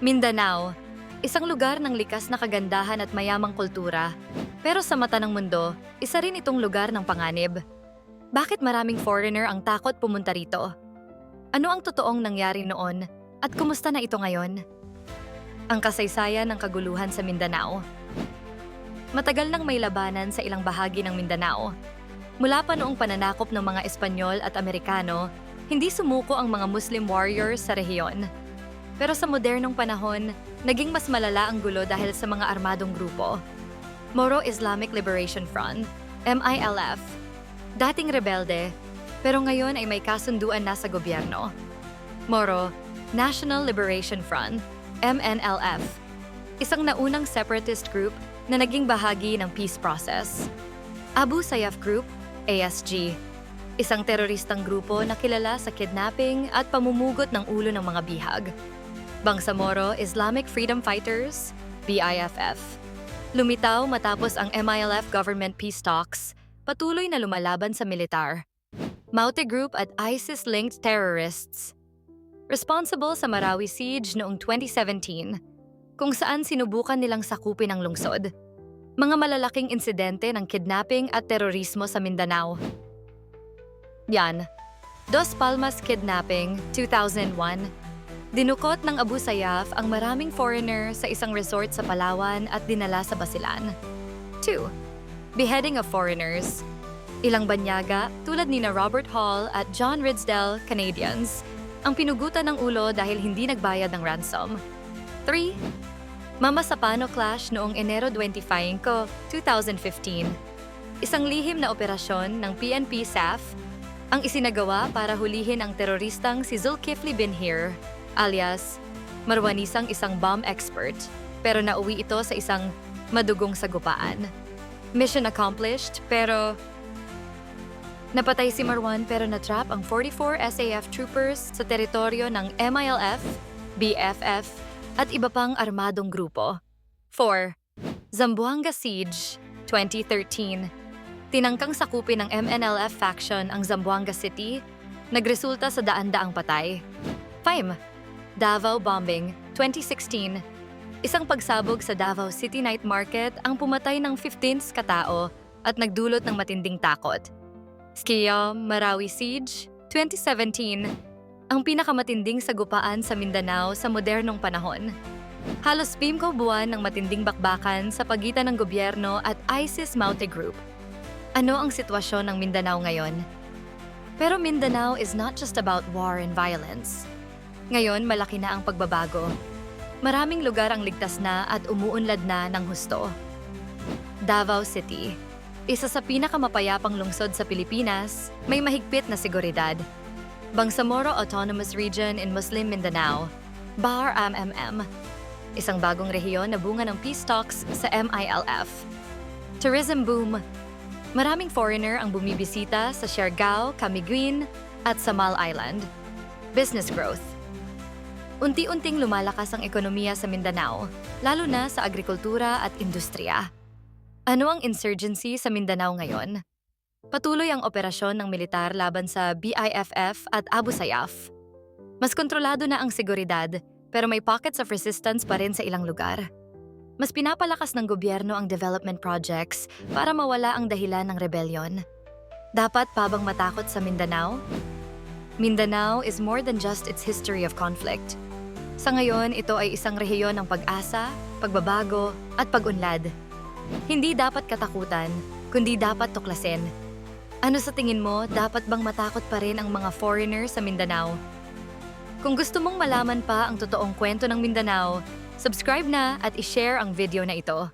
Mindanao, isang lugar ng likas na kagandahan at mayamang kultura. Pero sa mata ng mundo, isa rin itong lugar ng panganib. Bakit maraming foreigner ang takot pumunta rito? Ano ang totoong nangyari noon at kumusta na ito ngayon? Ang kasaysayan ng kaguluhan sa Mindanao. Matagal nang may labanan sa ilang bahagi ng Mindanao. Mula pa noong pananakop ng mga Espanyol at Amerikano, hindi sumuko ang mga Muslim warriors sa rehiyon. Pero sa modernong panahon, naging mas malala ang gulo dahil sa mga armadong grupo. Moro Islamic Liberation Front, MILF, dating rebelde, pero ngayon ay may kasunduan na sa gobyerno. Moro, National Liberation Front, MNLF, isang naunang separatist group na naging bahagi ng peace process. Abu Sayyaf Group, ASG, isang teroristang grupo na kilala sa kidnapping at pamumugot ng ulo ng mga bihag. Bangsamoro Islamic Freedom Fighters, BIFF. Lumitaw matapos ang MILF government peace talks, patuloy na lumalaban sa militar. Maute Group at ISIS-linked terrorists. Responsible sa Marawi siege noong 2017, kung saan sinubukan nilang sakupin ang lungsod. Mga malalaking insidente ng kidnapping at terorismo sa Mindanao. Yan. Dos Palmas Kidnapping, 2001. Dinukot ng Abu Sayyaf ang maraming foreigner sa isang resort sa Palawan at dinala sa Basilan. 2. Beheading of foreigners. Ilang banyaga, tulad ni na Robert Hall at John Ridsdale, Canadians, ang pinugutan ng ulo dahil hindi nagbayad ng ransom. 3. Mama Sapano Clash noong Enero 25, 2015. Isang lihim na operasyon ng PNP SAF ang isinagawa para hulihin ang teroristang si Zulkifli Binhir, alias Marwanisang isang bomb expert, pero nauwi ito sa isang madugong sagupaan. Mission accomplished, pero Napatay si Marwan pero natrap ang 44 SAF troopers sa teritoryo ng MILF, BFF, at iba pang armadong grupo. 4. Zamboanga Siege, 2013. Tinangkang sakupin ng MNLF faction ang Zamboanga City, nagresulta sa daan-daang patay. 5. Davao Bombing, 2016. Isang pagsabog sa Davao City Night Market ang pumatay ng 15 katao at nagdulot ng matinding takot. Skio Marawi Siege, 2017. Ang pinakamatinding sagupaan sa Mindanao sa modernong panahon. Halos pimko buwan ng matinding bakbakan sa pagitan ng gobyerno at ISIS Maute Group. Ano ang sitwasyon ng Mindanao ngayon? Pero Mindanao is not just about war and violence. Ngayon, malaki na ang pagbabago. Maraming lugar ang ligtas na at umuunlad na ng husto. Davao City, isa sa pinakamapayapang lungsod sa Pilipinas, may mahigpit na seguridad. Bangsamoro Autonomous Region in Muslim Mindanao, BAR MMM, isang bagong rehiyon na bunga ng peace talks sa MILF. Tourism boom. Maraming foreigner ang bumibisita sa Siargao, Camiguin, at Samal Island. Business growth. Unti-unting lumalakas ang ekonomiya sa Mindanao, lalo na sa agrikultura at industriya. Ano ang insurgency sa Mindanao ngayon? Patuloy ang operasyon ng militar laban sa BIFF at Abu Sayyaf. Mas kontrolado na ang seguridad, pero may pockets of resistance pa rin sa ilang lugar. Mas pinapalakas ng gobyerno ang development projects para mawala ang dahilan ng rebellion. Dapat pa bang matakot sa Mindanao? Mindanao is more than just its history of conflict. Sa ngayon, ito ay isang rehiyon ng pag-asa, pagbabago, at pag-unlad. Hindi dapat katakutan, kundi dapat tuklasin. Ano sa tingin mo, dapat bang matakot pa rin ang mga foreigner sa Mindanao? Kung gusto mong malaman pa ang totoong kwento ng Mindanao, subscribe na at ishare ang video na ito.